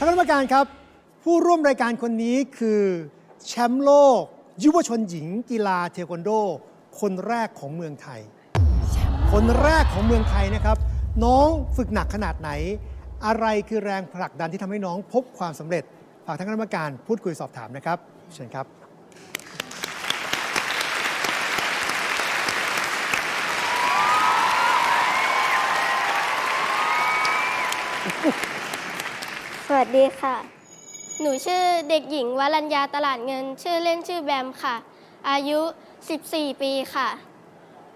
ท่านคณะกรรมการครับ ผู้ร่วมรายการคนนี้คือแชมป์โลก ยุวชนหญิง กีฬาเทควันโด คนแรกของเมืองไทย คนแรกของเมืองไทยนะครับ น้องฝึกหนักขนาดไหน อะไรคือแรงผลักดันที่ทำให้น้องพบความสำเร็จฝากท่านคณะกรรมการพูดคุยสอบถามนะครับเชิญครับ สวัสดีค่ะ หนูชื่อเด็กหญิงวรัญญาตลาดเงิน ชื่อเล่นชื่อแบมค่ะ อายุ 14 ปีค่ะ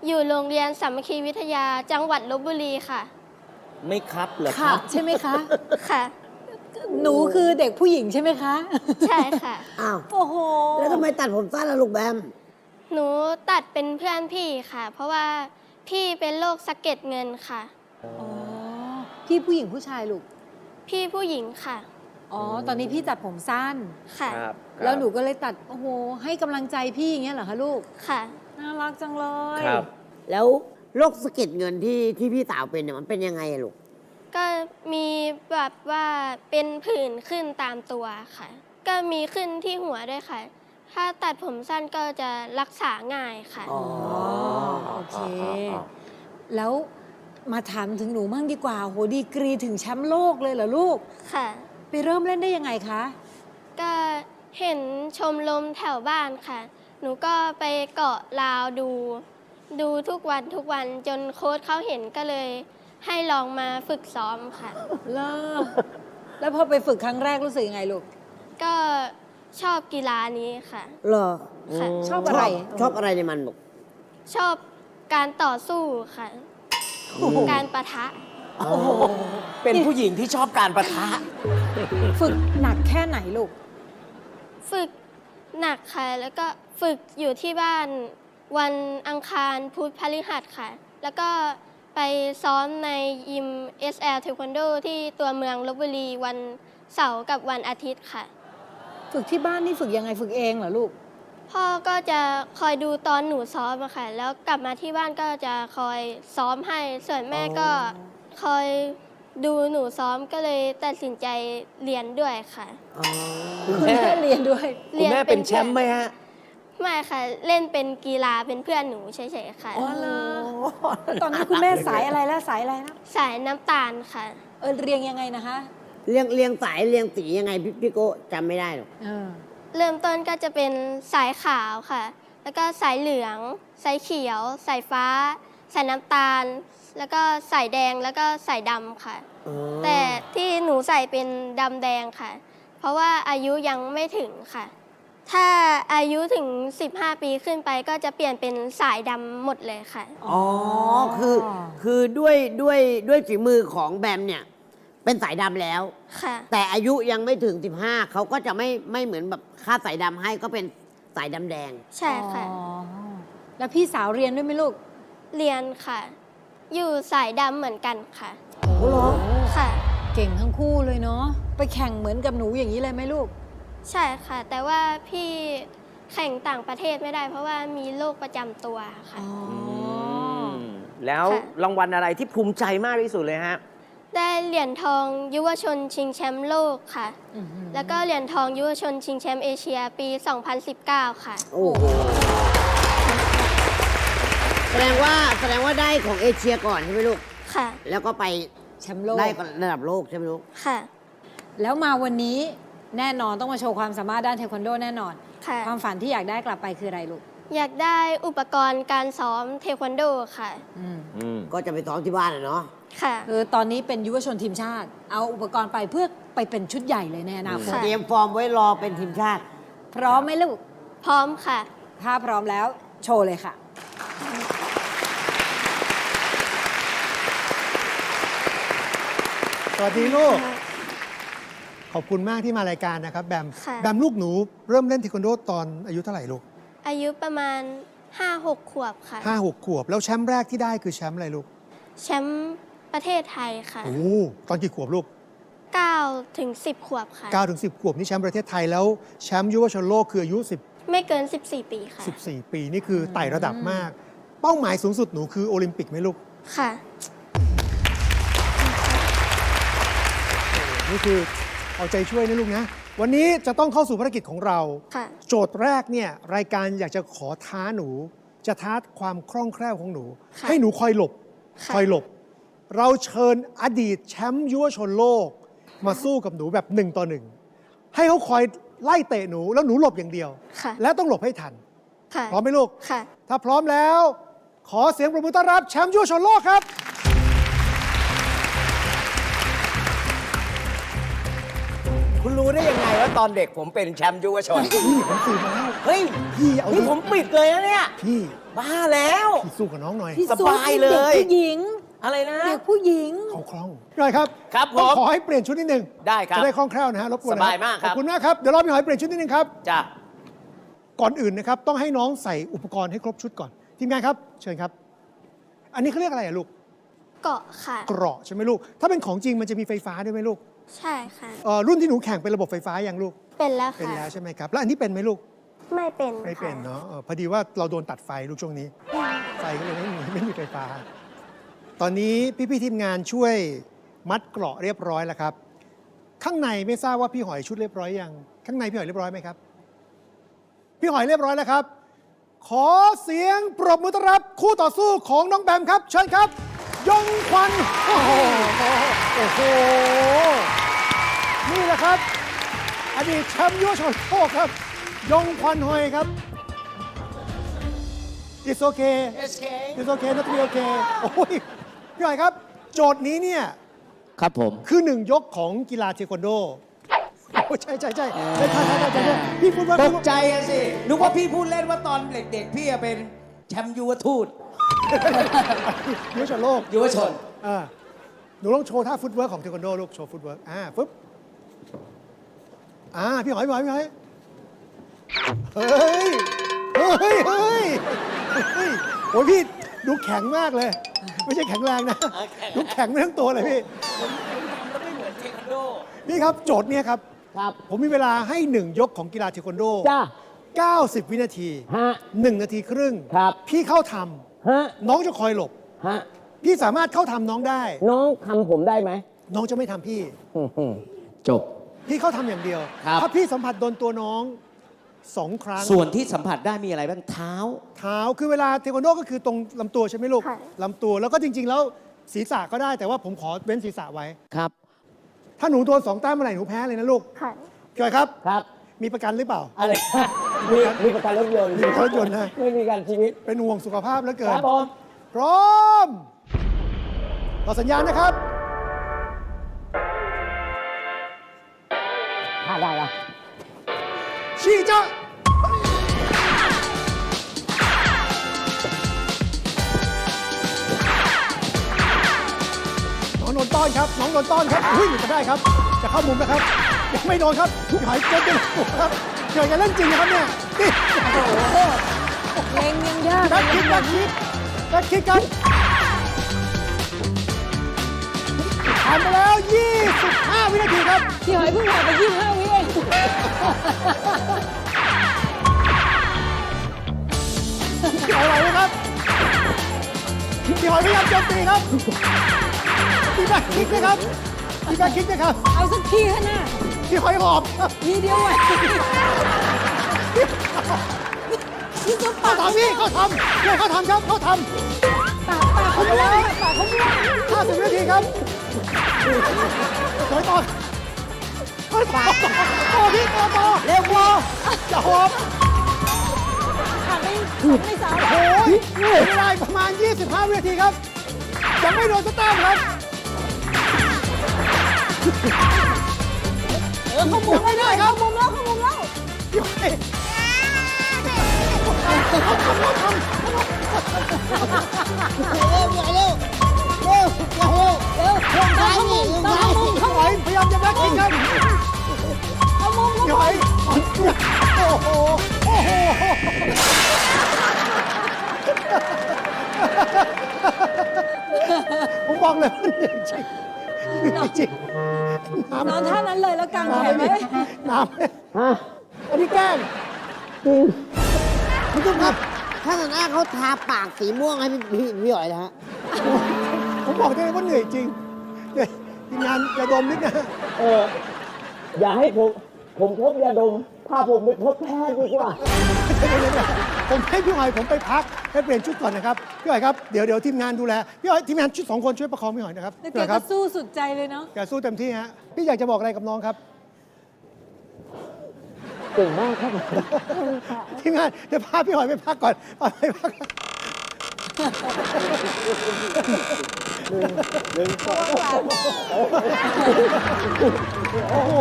อยู่โรงเรียนสามัคคีวิทยาจังหวัดลบบุรีค่ะ ไม่ครับเหรอคค่ะรับ ใช่ไหมคะ ค่ะ หนูคือเด็กผู้หญิงใช่ไหมคะใช่ค่ะ อ้าว โอ้โหแล้วทำไมตัดผมสั้นล่ะลูกแบม หนูตัดเป็นเพื่อนพี่ค่ะ เพราะว่าพี่เป็นโรคสะเก็ดเงินค่ะ อ๋อพี่ผู้หญิงผู้ชายลูก พี่ผู้หญิงค่ะ อ๋อ ตอนนี้พี่ตัดผมสั้น ค่ะครับแล้วหนูก็เลยตัด โอ้โห ให้กำลังใจพี่อย่างเงี้ยเหรอคะลูก ค่ะ น่ารักจังเลย ครับ แล้วโรคสะเก็ดเงินที่ที่พี่สาวเป็นเนี่ยมันเป็นยังไงอะลูก ก็มีแบบว่าเป็นผื่นขึ้นตามตัวค่ะ ก็มีขึ้นที่หัวด้วยค่ะ ถ้าตัดผมสั้นก็จะรักษาง่ายค่ะ อ๋ออ๋อโอเค แล้ว มาถามถึงหนูมั่งดีกว่า โหดีกรีถึงแชมป์โลกเลยเหรอลูก ค่ะ ไปเริ่มเล่นได้ยังไงคะ ก็เห็นชมรมแถวบ้านค่ะ หนูก็ไปเกาะราวดู ดูทุกวันทุกวันจนโค้ชเขาเห็นก็เลย ให้ลองมาฝึกซ้อมค่ะแล้วแล้วพอไปฝึกครั้งแรกรู้สึกยังไงลูก ก็ชอบกีฬานี้ค่ะ เหรอค่ะ ชอบอะไร ชอบอะไรในมันลูก ชอบการต่อสู้ค่ะ การประทะเป็นผู้หญิงที่ชอบการประทะ ฝึกหนักแค่ไหนลูก ฝึกหนักค่ะ แล้วก็ฝึกอยู่ที่บ้านวันอังคารพุธพฤหัสค่ะ แล้วก็ไปซ้อมในยิม SL Taekwondo ที่ตัวเมืองลบบุรีวันเสาร์กับวันอาทิตย์ค่ะ ฝึกที่บ้านนี่ฝึกยังไงฝึกเองเหรอลูก พ่อก็จะคอยดูตอนหนูซ้อมอะค่ะ แล้วกลับมาที่บ้านก็จะคอยซ้อมให้ ส่วนแม่ก็คอยดูหนูซ้อมก็เลยตัดสินใจเรียนด้วยค่ะอ๋อคุณแม่เรียนด้วย คุณแม่เป็นแชมป์ไหมฮะไม่ค่ะ เล่นเป็นกีฬาเป็นเพื่อนหนูเฉยๆค่ะ อ๋อเหรอตอนนี้คุณแม่สายอะไรแล้วสายอะไรแล้วสายน้ำตาลค่ะ เออเรียงยังไงนะคะ เรียงเรียงสายเรียงสียังไงพี่พี่โก้จำไม่ได้หรอก เออ เริ่มต้นก็จะเป็นสายขาวค่ะ แล้วก็สายเหลือง สายเขียว สายฟ้า สายน้ำตาล แล้วก็สายแดง แล้วก็สายดำค่ะ อ๋อแต่ที่หนูใส่เป็นดำแดงค่ะ เพราะว่าอายุยังไม่ถึงค่ะ ถ้าอายุถึง 15 ปีขึ้นไปก็จะเปลี่ยนเป็นสายดำหมดเลยค่ะ อ๋อคือคือด้วยด้วยด้วยฝีมือของแบมเนี่ย เป็นสายดำแล้ว ค่ะ แต่อายุยังไม่ถึง 15 เขาก็จะไม่ไม่เหมือนแบบค่าสายดำให้ก็เป็นสายดำแดง ใช่ค่ะ อ๋อแล้วพี่สาวเรียนด้วยไหมลูก เรียนค่ะ อยู่สายดำเหมือนกันค่ะ โอ้โห ค่ะ เก่งทั้งคู่เลยเนาะ ไปแข่งเหมือนกับหนูอย่างนี้เลยไหมลูก ใช่ค่ะ แต่ว่าพี่แข่งต่างประเทศไม่ได้ เพราะว่ามีโรคประจำตัวค่ะอ๋อแล้วค่ะ รางวัลอะไรที่ภูมิใจมากที่สุดเลยฮะ ได้เหรียญทองยุวชนชิงแชมป์โลกค่ะอื้อหือแล้วก็เหรียญทองยุวชนชิงแชมป์เอเชียปี 2019 ค่ะ โอ้โหแสดงว่าแสดงว่าได้ของเอเชียก่อนใช่ไหมลูก ค่ะ แล้วก็ไปแชมป์โลก ได้ระดับโลกใช่ไหมลูก ค่ะ แล้วมาวันนี้แน่นอนต้องมาโชว์ความสามารถด้านเทควันโดแน่นอน ค่ะ ความฝันที่อยากได้กลับไปคืออะไรลูก อยากได้อุปกรณ์การซ้อมเทควันโดค่ะ อืมอืมก็จะไปซ้อมที่บ้านอะเนาะค่ะ คือตอนนี้เป็นยุวชนทีมชาติ เอาอุปกรณ์ไปเพื่อไปเป็นชุดใหญ่เลยในอนาคตค่ะ เตรียมฟอร์มไว้รอเป็นทีมชาติ พร้อมไหมลูก พร้อมค่ะ ถ้าพร้อมแล้วโชว์เลยค่ะ สวัสดีลูก ขอบคุณมากที่มารายการนะครับแบม ค่ะ แบมลูกหนูเริ่มเล่นเทควันโดตอนอายุเท่าไหร่ลูก อายุประมาณ 5-6 ขวบค่ะ ห้าหกขวบ แล้วแชมป์แรกที่ได้คือแชมป์อะไรลูกแชมป์ประเทศไทยค่ะโอ้ตอนกี่ขวบลูก9ถึง10 ขวบค่ะ 9ถึง10 ขวบนี่แชมป์ประเทศไทยแล้วแชมป์ยุวชนโลกคืออายุ10 ไม่เกิน 14 ปีค่ะ 14 ปีนี่คือไต่ระดับมาก เป้าหมายสูงสุดหนูคือโอลิมปิกไหมลูก ค่ะ นี่คือเอาใจช่วยนะลูกนะ วันนี้จะต้องเข้าสู่ภารกิจของเรา ค่ะ โจทย์แรกเนี่ยรายการอยากจะขอท้าหนู จะท้าความคล่องแคล่วของหนู ค่ะให้หนูคอยหลบค่ะคอยหลบ เราเชิญอดีตแชมป์ยุวชนโลก มาสู้กับหนูแบบหนึ่งต่อหนึ่งให้เขาคอยไล่เตะหนูแล้วหนูหลบอย่างเดียว ค่ะ และต้องหลบให้ทัน ค่ะ พร้อมไหมลูก ค่ะ ถ้าพร้อมแล้ว ขอเสียงปรบมือต้อนรับแชมป์ยุวชนโลกครับ คุณรู้ได้ยังไงว่าตอนเด็กผมเป็นแชมป์ยุวชน พี่ผมสืบมาแล้ว เฮ้ยพี่เอาดิ นี่ผมปิดเลยนะเนี่ย พี่บ้าแล้ว พี่สู้กับน้องหน่อยพี่สสุบายเลย ด็กผู้หญิงอะไรนะ เด็กผู้หญิง เขาคล่องพี่หอยครับครับต้องผมขอให้เปลี่ยนชุดนิดนึงได้ครับจะได้คล่องแคล่วนะฮะรบกวนนะสบายมากครับ ขอบคุณมากครับเดี๋ยวเราพี่หอยเปลี่ยนชุดนิดนึงครับ จ้ะก่อนอื่นนะครับต้องให้น้องใส่อุปกรณ์ให้ครบชุดก่อน ทีมงานครับ เชิญครับ อันนี้เขาเรียกอะไรอะลูกเกาะค่ะ เกราะใช่ไหมลูก ถ้าเป็นของจริงมันจะมีไฟฟ้าด้วยไหมลูก ใช่ค่ะ เอ่อรุ่นที่หนูแข่งเป็นระบบไฟฟ้ายังลูก เป็นแล้วเป็นค่ะ แล้วใช่ไหมครับ แล้วอันนี้เป็นไหมลูก ไม่เป็นไม่เป็นค่ะเนาะเออพอดีว่าเราโดนตัดไฟลูกช่วงนี้ ไฟก็เลยไม่มีไม่มีไฟฟ้า ตอนนี้พี่ๆทีมงานช่วยมัดเกราะเรียบร้อยแล้วครับ ข้างในไม่ทราบว่าพี่หอยชุดเรียบร้อยยัง ข้างในพี่หอยเรียบร้อยไหมครับ พี่หอยเรียบร้อยแล้วครับ ขอเสียงปรบมือต้อนรับ คู่ต่อสู้ของน้องแบมครับ เชิญครับ ยงควัน โอ้โหโอ้โห นี่แหละครับ อดีตแชมป์ยุวชนโลกครับ ยงควันหอยครับ It's okay It's okay not to be okay โอ้ยพี่หอยครับ โจทย์นี้เนี่ยครับผม คือหนึ่งยกของกีฬาเทควันโดโอ้ใช่ใช่ใช่ใช่ใช่ใช่ใช่ใช่ใช่พี่พูดว่าตกใจอะสินึกว่าพี่พูดเล่นว่าตอนเด็กๆ พี่อะเป็นแชมป์ยุวทูตยุวชนโลกยุวชนอ่าหนูลองโชว์ท่าฟุตเวิร์กของเทควันโดลูกโชว์ฟุตเวิร์กอ่าฟึบ อ่าพี่หอยพี่หอยพี่หอยเฮ้ยเฮ้ยเฮ้ยเฮ้ยโอ้ยพี่ดูแข็งมากเลย ไม่ใช่แข็งแรงนะดูแข็งไม่ทั้งตัวเลยพี่พี่ครับโจทย์เนี้ยครับ ครับ ผมมีเวลาให้หนึ่งยกของกีฬาเทควันโดจ้า 90 วินาทีฮะ1นาทีครึ่ง ครับ พี่เข้าทำฮะน้องจะคอยหลบ ฮะพี่สามารถเข้าทำน้องได้ น้องทำผมได้ไหมน้องจะไม่ทำพี่จบ พี่เข้าทำอย่างเดียว ครับ ถ้าพี่สัมผัสโดนตัวน้องสองครั้ง ส่วนที่สัมผัสได้มีอะไรบ้างเท้า เท้าคือเวลาเทควันโดก็คือตรงลำตัวใช่ไหมลูกค่ะ ลำตัวแล้วก็จริง ๆ แล้วศีรษะก็ได้แต่ว่าผมขอเว้นศีรษะไว้ ครับ ถ้าหนูโดนสองแต้มเมื่อไหร่หนูแพ้เลยนะลูกค่ะ พี่หอยครับ ครับ มีประกันหรือเปล่า อะไร มีมีประกันรถยนต์มีประกันรถยนต์นะ ไม่มีการชีวิตเป็นห่วงสุขภาพแล้วเกิคนรับผม พร้อมต่อสัญญาณนะครับ ชี้จ้าน้องโดนต้อนครับ น้องโดนต้อนครับอุ้ยจะได้ครับ จะเข้ามุมนะครับ ยังไม่โดนครับพี่หอยเกินไปแล้วครับเกิดจะเล่นจริงนะครับเนี่ยนี่โอ้โหเล็งยังยากแบ็คคิกแบ็คคิกแบ็คคิกกันผ่านไปแล้ว 25 วินาทีครับพี่หอยเพิ่งผ่านไปยี่ห้าวิ เองพี่หอยไหวไหมครับพี่หอยพยายามโจมตีครับพี่แบ็คคิกนะครับพี่แบ็คคิกนะครับเอาสักทีเถอะนะพี่หอยหอบครับทีเดียวอะนี่จะเขาปากทำพี่เขาทำเนี่ยเขาทำครับเขาทปากปากเขาไม่ได้ปากเขาไม่ได้ำ50วินาทีครับถอยต่อ ถอยต่อต่อพี่ต่อต่อเร็วกว่าจะหอบปากไม่ไม่สาวโอ้ยเวลาอีกประมาณ 25วินาทีครับยังไม่โดนสตาร์ทครับเออเขามุมไม่ได้เขามุมแล้วเขามุมแล้วอยู่ให้เร็วเร็วเร็วเร็วเขามุมเขามุมพี่หอยพยายามจะแบ็คคิกครับ เขามุมพี่หอยโอ้โห โอ้โห ผมบอกเลยมันเหนื่อยจริงเหนื่อยจริงน้ำนอนท่านั้นเลยแล้วกางแขนไว้น้ำฮะอันนี้แกล้งจริงคุณผู้ชมครับถ้าหน้าเขาทาปากสีม่วงให้พี่พี่พี่หอยนะฮะ ผมบอกได้เลยว่าเหนื่อยจริงเดี๋ยวทีมงานอย่าดมนิดนะ เอออย่าให้ผม ผมพบยาดมพาผมไปพบแพทย์ดีกว่า ผมให้พี่หอยผมไปพักให้เปลี่ยนชุดก่อนนะครับพี่หอยครับเดี๋ยวเดี๋ยวทีมงานดูแลพี่หอยทีมงานชุดสองคนช่วยประคองพี่หอยนะครับแล้วพี่แกหอยคก็รับสู้สุดใจเลยเนาะ แกสู้เต็มที่ฮะพี่อยากจะบอกอะไรกับน้องครับ เก่งมากครับ ทีมงานเดี๋ยวพาพี่หอยไปพักก่อนเอาไปพักก่อนโอ้โห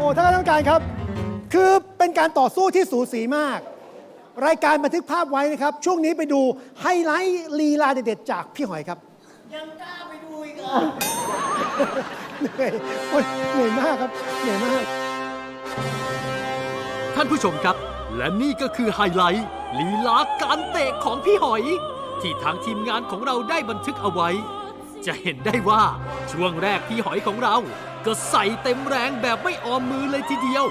โอ้ท่านคณะกรรมการครับ คือเป็นการต่อสู้ที่สูสีมาก รายการบันทึกภาพไว้นะครับ ช่วงนี้ไปดูไฮไลท์ลีลาเด็ดๆจากพี่หอยครับ ยังกล้าไปดูอีกเหรอเหนื่อยโอ๊ยเหนื่อยมากครับเหนื่อยมาก ท่านผู้ชมครับ และนี่ก็คือไฮไลท์ลีลาการเตะของพี่หอย ที่ทางทีมงานของเราได้บันทึกเอาไว้ จะเห็นได้ว่าช่วงแรกพี่หอยของเรา ก็ใส่เต็มแรงแบบไม่ออมมือเลยทีเดียว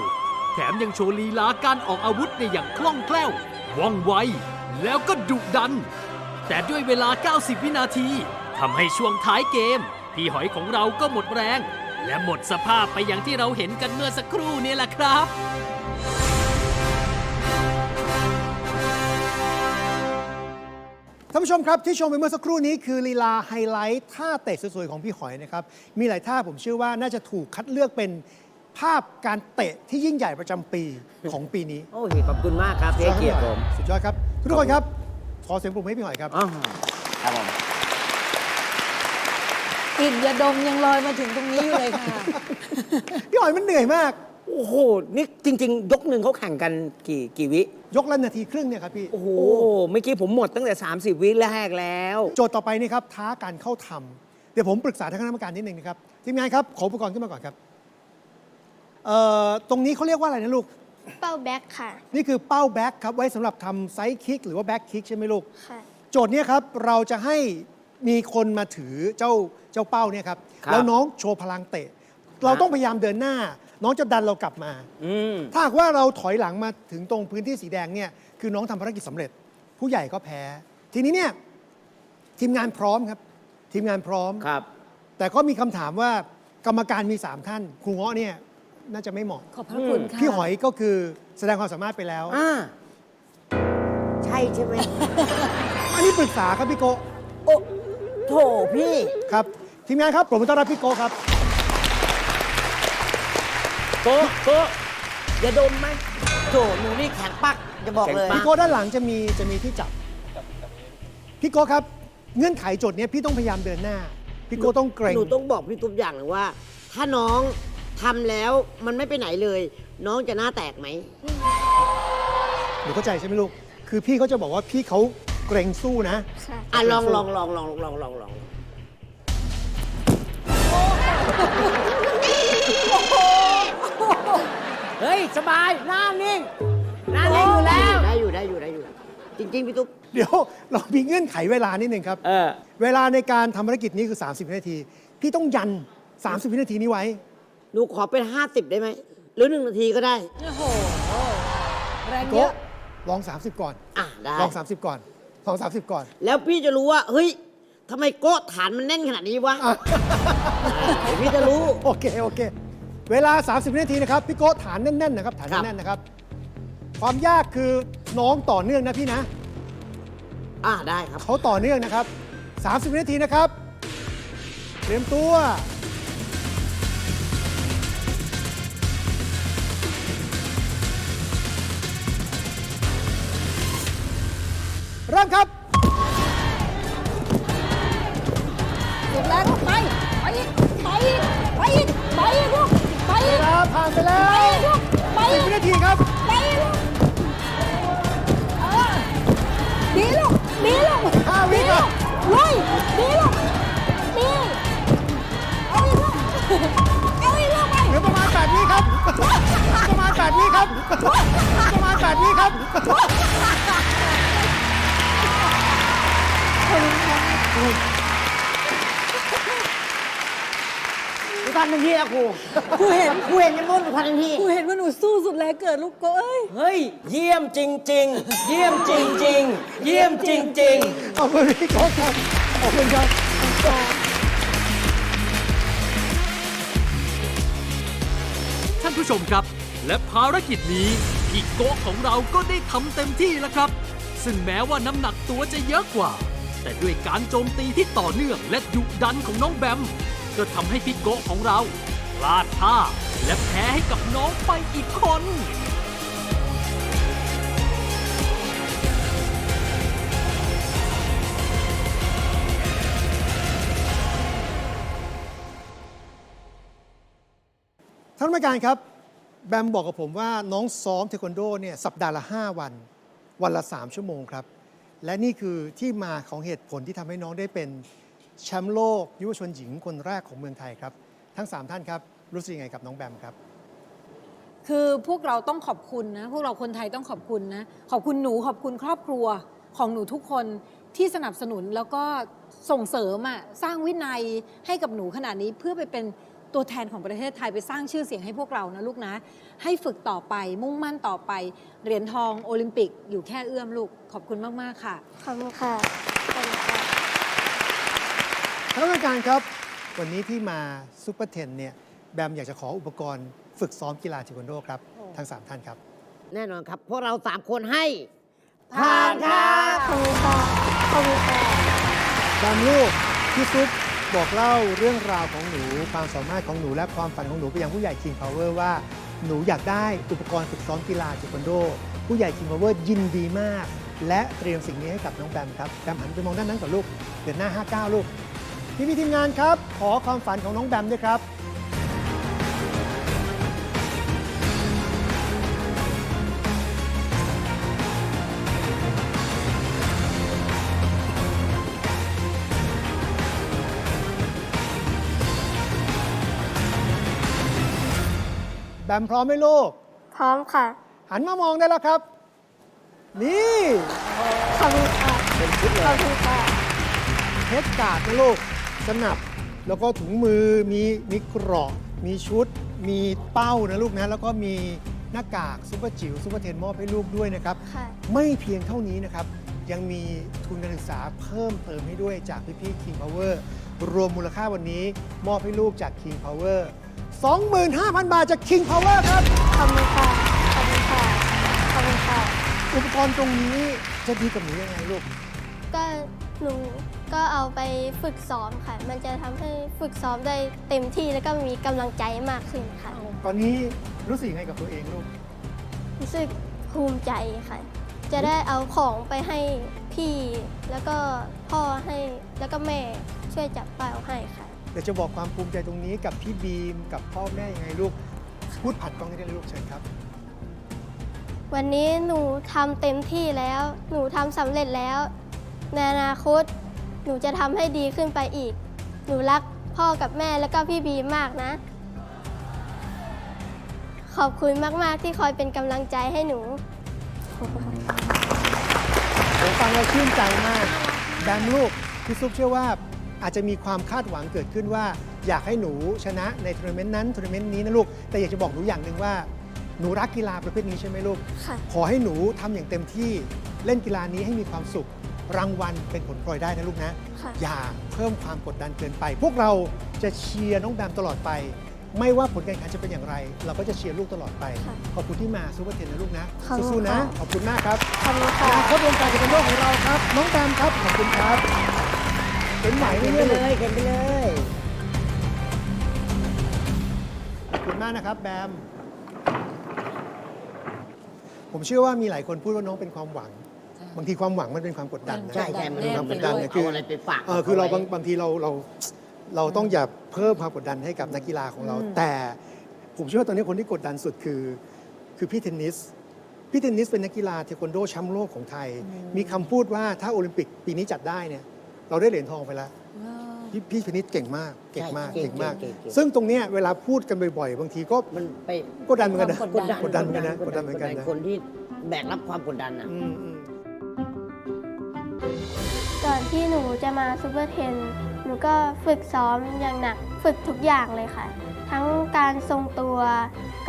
แถมยังโชว์ลีลาการออกอาวุธในอย่างคล่องแคล่ว ว่องไว แล้วก็ดุดัน แต่ด้วยเวลา 90 วินาทีทำให้ช่วงท้ายเกม พี่หอยของเราก็หมดแรง และหมดสภาพไปอย่างที่เราเห็นกันเมื่อสักครู่นี่แหละครับ ท่านผู้ชมครับที่ชมไปเมื่อสักครู่นี้คือลีลาไฮไลท์ท่าเตะสวยๆของพี่หอยนะครับมีหลายท่าผมเชื่อว่าน่าจะถูกคัดเลือกเป็นภาพการเตะที่ยิ่งใหญ่ประจำปีของปีนี้โอ้ยขอบคุณมากครับที่ให้เกียรติผมสุดยอดครับ ทุกคนครับขอเสียงปรบมือให้พี่หอยครับอ้าวครับผมกลิ่นยาดมยังลอยมาถึงตรงนี้อยู่เลยค่ะ พี่หอยมันเหนื่อยมาก โอ้โห นี่จริง ๆ ยกหนึ่งเขาแข่งกันกี่กี่วิ ยกละนาทีครึ่งเนี่ยครับพี่ โอ้โห เมื่อกี้ผมหมดตั้งแต่ 30 วิแรกแล้ว โจทย์ต่อไปนี่ครับท้าการเข้าทำเดี๋ยวผมปรึกษาทางคณะกรรมการนิดนึงนะครับทีมงานครับขออุปกรณ์ขึ้นมาก่อนครับเอ่อตรงนี้เขาเรียกว่าอะไรนะลูก เป้าแบ็คค่ะ นี่คือเป้าแบ็คครับไว้สำหรับทำไซด์คิกหรือว่าแบ็คคิกใช่ไหมลูก ค่ะ โจทย์เนี้ยครับเราจะให้มีคนมาถือเจ้าเจ้าเป้าเนี่ยครับครับแล้วน้องโชว์พลังเตะ เราต้องพยายามเดินหน้า น้องจะดันเรากลับมา อืม ถ้าหากว่าเราถอยหลังมาถึงตรงพื้นที่สีแดงเนี่ยคือน้องทำภารกิจสำเร็จ ผู้ใหญ่ก็แพ้ ทีนี้เนี่ยทีมงานพร้อมครับ ทีมงานพร้อม ครับ แต่ก็มีคำถามว่ากรรมการมี 3 ท่าน ครูเงาะเนี่ยน่าจะไม่เหมาะ ขอบพระคุณค่ะพี่หอยก็คือแสดงความสามารถไปแล้ว อ่า ใช่ใช่ไหม อันนี้ปรึกษาครับพี่โกโอ้โถพี่ ครับทีมงานครับผมต้อนรับพี่โกครับ โกโกอย่าดมไหมโถหนูนี่แข็งปักจะบอกเลย พี่โกด้านหลังจะมีจะมีที่จับ พี่โกครับเงื่อนไขโจทย์เนี้ยพี่ต้องพยายามเดินหน้า พี่โกต้องเกรง หนูต้องบอกพี่ตุ๊บอย่างหนึ่งว่า ถ้าน้องทำแล้วมันไม่ไปไหนเลย น้องจะหน้าแตกไหม หนูเข้าใจใช่ไหมลูก คือพี่เขาจะบอกว่าพี่เขาเกรงสู้นะ ค่ะ อะลองลองลองลองลองลองลอง เฮ้ย สบาย หน้านิ่ง หน้านิ่งอยู่แล้ว ได้อยู่ได้อยู่ได้อยู่ จริง ๆ พี่ตุ๊ก เดี๋ยวเรามีเงื่อนไขเวลานิดนึงครับ เออ เวลาในการทำภารกิจนี้คือ 30วินาที พี่ต้องยัน 30วินาทีนี้ไว้ หนูขอเป็น 50 ได้ไหม หรือหนึ่งนาทีก็ได้ โอ้โห แรงโกเยอะ ลอง 30 ก่อน อะ ได้ ลอง 30 ก่อนลอง30 ก่อน แล้วพี่จะรู้ว่า เฮ้ยทำไมโก้ฐานมันแน่นขนาดนี้วะอะ เดี๋ยวพี่จะรู้ โอเค โอเค เวลา 30 วินาทีนะครับพี่โก้ฐานแน่นๆนะครับฐานครับแน่นๆนะครับ ความยากคือน้องต่อเนื่องนะพี่นะอะได้ครับเขาต่อเนื่องนะครับ 30 วินาทีนะครับ เตรียมตัวเริ่มครับ ประมาณ8วิครับ ประมาณ8วิครับหนูทันทันทีนะครูครูเห็น ครูเห็นยังงงหนูทันทันทีครูเห็นว่าหนูสู้สุดแรงเกิดลูกโกเอ้ย เฮ้ย เยี่ยมจริง ๆ เยี่ยมจริง ๆ เยี่ยมจริง ๆ ขอบคุณพี่โก้ครับขอบคุณครับานผู้ชมครับ และภารกิจนี้พี่โกะของเราก็ได้ทำเต็มที่แล้วครับ ซึ่งแม้ว่าน้ำหนักตัวจะเยอะกว่า แต่ด้วยการโจมตีที่ต่อเนื่องและดุดันของน้องแบม ก็ทำให้พี่โกะของเราพลาดท่าและแพ้ให้กับน้องไปอีกคน ท่านผู้การครับ แบมบอกกับผมว่าน้องซ้อมเทควันโดเนี่ยสัปดาห์ละ 5 วัน วันละ 3 ชั่วโมงครับ และนี่คือที่มาของเหตุผลที่ทำให้น้องได้เป็นแชมป์โลกยุวชนหญิงคนแรกของเมืองไทยครับ ทั้ง 3 ท่านครับรู้สึกยังไงกับน้องแบมครับ คือพวกเราต้องขอบคุณนะ พวกเราคนไทยต้องขอบคุณนะ ขอบคุณหนูขอบคุณครอบครัวของหนูทุกคนที่สนับสนุนแล้วก็ส่งเสริมอะสร้างวินัยให้กับหนูขนาดนี้เพื่อไปเป็น ตัวแทนของประเทศไทยไปสร้างชื่อเสียงให้พวกเรานะลูกนะ ให้ฝึกต่อไปมุ่งมั่นต่อไป เหรียญทองโอลิมปิกอยู่แค่เอื้อมลูก ขอบคุณมาก ๆ ค่ะ ขอบคุณค่ะขอบคุณค่ะท่านผู้การครับ วันนี้ที่มาซุปเปอร์เทนเนี่ยแบมอยากจะขออุปกรณ์ ฝึกซ้อมกีฬาเทควันโดครับ ทั้ง 3 ท่านครับ แน่นอนครับ พวกเราสามคนให้ผ่านค่ะขอบคุณค่ะขอบคุณค่ะแบมลูกพี่ซุป บอกเล่าเรื่องราวของหนูความสามารถของหนูและความฝันของหนูไปยังผู้ใหญ่ King Power ว่าหนูอยากได้อุปกรณ์ฝึกซ้อมกีฬาเทควันโด ผู้ใหญ่ King Power ยินดีมาก และเตรียมสิ่งนี้ให้กับน้องแบมครับแบมหันไปมองด้านนั้นก่อนลูกเดือนหน้า 59 ลูกพี่พี่ทีมงานครับ ขอความฝันของน้องแบมด้วยครับ บมพร้อมไหมลูก พร้อมค่ะ หันมามองได้แล้วครับ นี่ขอบคุณค่ะขอบคุณค่ะเฮดการ์ดนะลูก สนับ แล้วก็ถุงมือ มีมีเกราะมีชุด มีเป้านะลูกนะ แล้วก็มีหน้ากากซุปเปอร์จิ๋วซุปเปอร์เทนมอบให้ลูกด้วยนะครับ ค่ะ ไม่เพียงเท่านี้นะครับ ยังมีทุนการศึกษาเพิ่มเติมให้ด้วยจากพี่ๆ King Power รวมมูลค่าวันนี้มอบให้ลูกจาก King Power 25,000 บาทจาก King Power ครับ ขอบคุณค่ะ ขอบคุณค่ะ ขอบคุณค่ะ อุปกรณ์ตรงนี้จะดีกับหนูยังไงลูก ก็หนูก็เอาไปฝึกซ้อมค่ะ มันจะทำให้ฝึกซ้อมได้เต็มที่แล้วก็มีกำลังใจมากขึ้นค่ะ ตอนนี้รู้สึกยังไงกับตัวเองลูก รู้สึกภูมิใจค่ะ จะได้เอาของไปให้พี่ แล้วก็พ่อให้ แล้วก็แม่ช่วยจับเป้าให้ค่ะ เดี๋ยวจะบอกความภูมิใจตรงนี้กับพี่บีมกับพ่อแม่ยังไงลูก พูดผัดกล้องให้ได้เลยลูกเชิญครับ วันนี้หนูทำเต็มที่แล้ว หนูทำสำเร็จแล้ว ในอนาคต หนูจะทำให้ดีขึ้นไปอีก หนูรักพ่อกับแม่แล้วก็พี่บีมากนะ ขอบคุณมาก ๆ ที่คอยเป็นกำลังใจให้หนู ผมฟังแล้วชื่นใจมากแบมลูกพี่ซุปเชื่อว่า อาจจะมีความคาดหวังเกิดขึ้นว่า อยากให้หนูชนะในทัวร์นาเมนต์นั้นทัวร์นาเมนต์นี้นะลูก แต่อยากจะบอกหนูอย่างหนึ่งว่า หนูรักกีฬาประเภทนี้ใช่ไหมลูก ค่ะ ขอให้หนูทำอย่างเต็มที่เล่นกีฬานี้ให้มีความสุข รางวัลเป็นผลพลอยได้นะลูกนะ ค่ะ อย่าเพิ่มความกดดันเกินไป พวกเราจะเชียร์น้องแบมตลอดไป ไม่ว่าผลการแข่งขันจะเป็นอย่างไร เราก็จะเชียร์ลูกตลอดไป ค่ะขอบคุณที่มาซูเปอร์เทนนะลูกนะ ขอบคุณสู้ๆนะ ค่ะ ขอบคุณมากครับขอบคุณอค่ะ นาคตวงการเทควันโดของเราครับ น้องแบมครับ ขอบคุณครับ เป็นไหวไหมเข็นไปเนี่ยเลยเข็นไปเลยขอบคุณมากนะครับแบม ผมเชื่อว่ามีหลายคนพูดว่าน้องเป็นความหวัง บางทีความหวังมันเป็นความกดดันนะ ใช่ใช่มันเป็นความกมันดดันด้วยนะคือ เอาอะไรไปฝากเออคือเราเขาไว้บางบางทีเราเราเราต้องอย่าเพิ่มความกดดันให้กับนักกีฬาของเรา แต่ผมเชื่อว่าตอนนี้คนที่กดดันสุดคือ คือพี่เทนนิสพี่เทนนิสเป็นนักกีฬาเทควันโดแชมป์โลกของไทย มีคำพูดว่าถ้าโอลิมปิกปีนี้จัดได้เนี่ย เราได้เหรียญทองไปแล้ว พี่พี่เทนนิสเก่งมากเก่งมากใช่เก่เก่งงมากเก่งเก่ง ซึ่งตรงเนี้ยเวลาพูดกันบ่อยๆ บางทีก็ มันไปกดดันเหมือนกันนะกดดันกดดันเหมือนกันนะกดดันเหมือนกันนะ คนที่แบกรับความกดดันอะ อืมอืมก่อนที่หนูจะมาซูเปอร์เทน หนูก็ฝึกซ้อมอย่างหนัก ฝึกทุกอย่างเลยค่ะ ทั้งการทรงตัว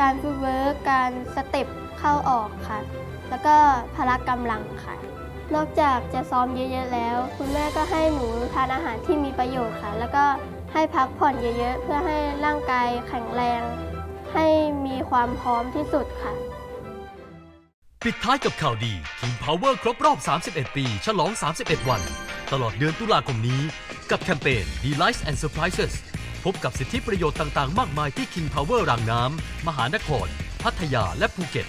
การฟุตเวิร์กการสเต็ปเข้าออกค่ะ แล้วก็พละกำลังค่ะ นอกจากจะซ้อมเยอะๆแล้ว คุณแม่ก็ให้หนูทานอาหารที่มีประโยชน์ค่ะ แล้วก็ให้พักผ่อนเยอะๆ เพื่อให้ร่างกายแข็งแรง ให้มีความพร้อมที่สุดค่ะ ปิดท้ายกับข่าวดี King Power ครบรอบ 31 ปี ฉลอง 31 วัน ตลอดเดือนตุลาคมนี้ กับแคมเปญ Delights and Surprises พบกับสิทธิประโยชน์ต่างๆ มากมายที่ King Power รางน้ำ มหานคร พัทยาและภูเก็ต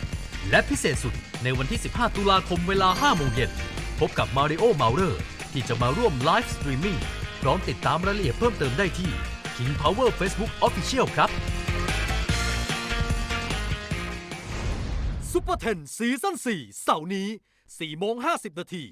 และพิเศษสุดในวันที่ 15 ตุลาคมเวลา 5 โมงเย็น พบกับมาริโอเมาเลอร์ที่จะมาร่วมไลฟ์สตรีมมิ่งพร้อมติดตามรายละเอียดเพิ่มเติมได้ที่ King Power Facebook Official ครับซุปเปอร์เทนซีซั่น4เสาร์นี้4โมง50นาที